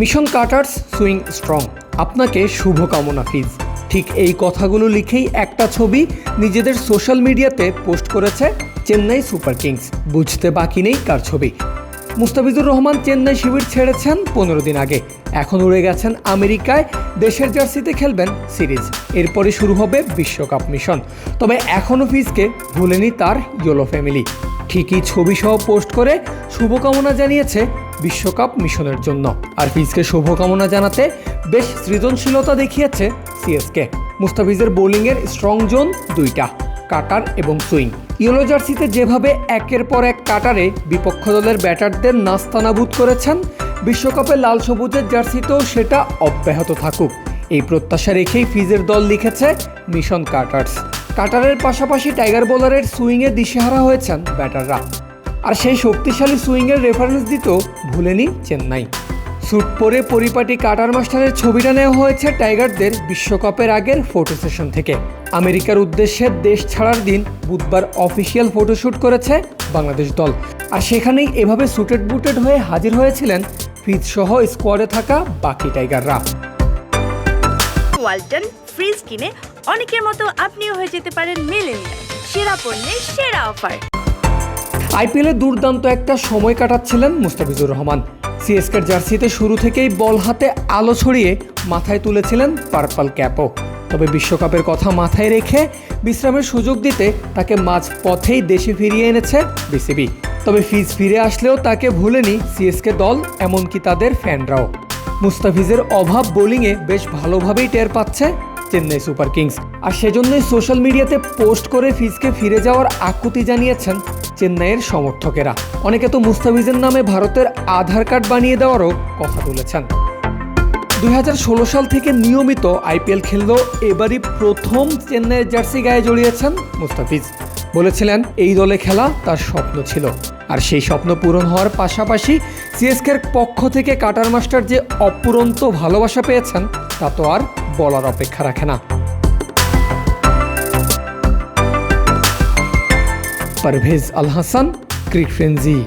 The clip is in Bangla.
মিশন কাটার্স সুইং স্ট্রং আপনাকে শুভকামনা ফিজ ঠিক এই কথাগুলো লিখেই একটা ছবি নিজেদের সোশ্যাল মিডিয়াতে পোস্ট করেছে চেন্নাই সুপার কিংস বুঝতে বাকি নেই কার ছবি। মুস্তাফিজুর রহমান চেন্নাই শিবির ছেড়েছেন পনেরো দিন আগে। এখন উড়ে গেছেন আমেরিকায়, দেশের জার্সিতে খেলবেন সিরিজ। এরপরে শুরু হবে বিশ্বকাপ মিশন তবে এখনও ফিজকে ভুলেনি তার ইয়োলো ফ্যামিলি ঠিকই ছবি সহ পোস্ট করে শুভকামনা জানিয়েছে বিশ্বকাপ মিশনের জন্য। আর ফিজকে শুভকামনা জানাতে বেশ সৃজনশীলতা দেখিয়েছে সিএসকে। মুস্তাফিজের বোলিংয়ের স্ট্রং জোন দুইটা, কাটার এবং সুইং। ইয়েলো জার্সিতে যেভাবে একের পর এক কাটারে বিপক্ষ দলের ব্যাটারদের নাস্তানাবুদ করেছেন, বিশ্বকাপে লাল সবুজের জার্সিতেও সেটা অব্যাহত থাকুক। এই প্রত্যাশা রেখেই ফিজের দল লিখেছে মিশন কাটার্স। কাটারের পাশাপাশি টাইগার বোলারের সুইংয়ে দিশেহারা হয়েছেন ব্যাটাররা। আর সেই শক্তিশালী সুইংয়ের রেফারেন্স দিতেও ভুলেনি চেন্নাই। স্যুট পরে পরিপাটি কাটার মাস্টারের ছবিটা নেওয়া হয়েছে টাইগারদের বিশ্বকাপের আগের ফটো সেশন থেকে। আমেরিকার উদ্দেশ্যে দেশ ছাড়ার দিন বুধবার অফিসিয়াল ফটোশ্যুট করেছে বাংলাদেশ দল। আর সেখানেই এভাবে সুটেড বুটেড হয়ে হাজির হয়েছিলেন ফিজ সহ স্কোয়াডে থাকা বাকি টাইগাররা। ওয়ালটন ফ্রিজ কিনে অনেকের মতো আপনিও হয়ে যেতে পারেন মেলেনিয়া সেরা পণ্যের সেরা অফার। আইপিএলে দুর্দান্ত একটা সময় কাটাচ্ছিলেন মুস্তাফিজুর রহমান। সিএসকের জার্সিতে শুরু থেকেই বল হাতে আলো ছড়িয়ে মাথায় তুলেছিলেন পার্পল ক্যাপও তবে বিশ্বকাপের কথা মাথায় রেখে বিশ্রামের সুযোগ দিতে তাকে মাঝ পথেই দেশে ফিরিয়ে এনেছে বিসিবি। তবে ফিজ ফিরে আসলেও তাকে ভুলেনি সিএসকে দল, এমনকি তাদের ফ্যানরাও। মুস্তাফিজের অভাব বোলিংয়ে বেশ ভালোভাবেই টের পাচ্ছে চেন্নাই সুপার কিংস। আর সেজন্যই সোশ্যাল মিডিয়াতে পোস্ট করে ফিজকে ফিরে যাওয়ার আকুতি জানিয়েছেন চেন্নাইয়ের সমর্থকেরা। অনেকে তো মুস্তাফিজের নামে ভারতের আধার কার্ড বানিয়ে দেওয়ারও কথা তুলেছেন। দুই হাজার ষোলো সাল থেকে নিয়মিত আইপিএল খেললেও এবারই প্রথম চেন্নাইয়ের জার্সি গায়ে জড়িয়েছেন মুস্তাফিজ। বলেছিলেন, এই দলে খেলা তার স্বপ্ন ছিল। আর সেই স্বপ্ন পূরণ হওয়ার পাশাপাশি সিএসকের পক্ষ থেকে কাটার মাস্টার যে অপুরন্ত ভালোবাসা পেয়েছেন, তা তো আর বলার অপেক্ষা রাখে না। Parvez Al Hasan, cric frenzy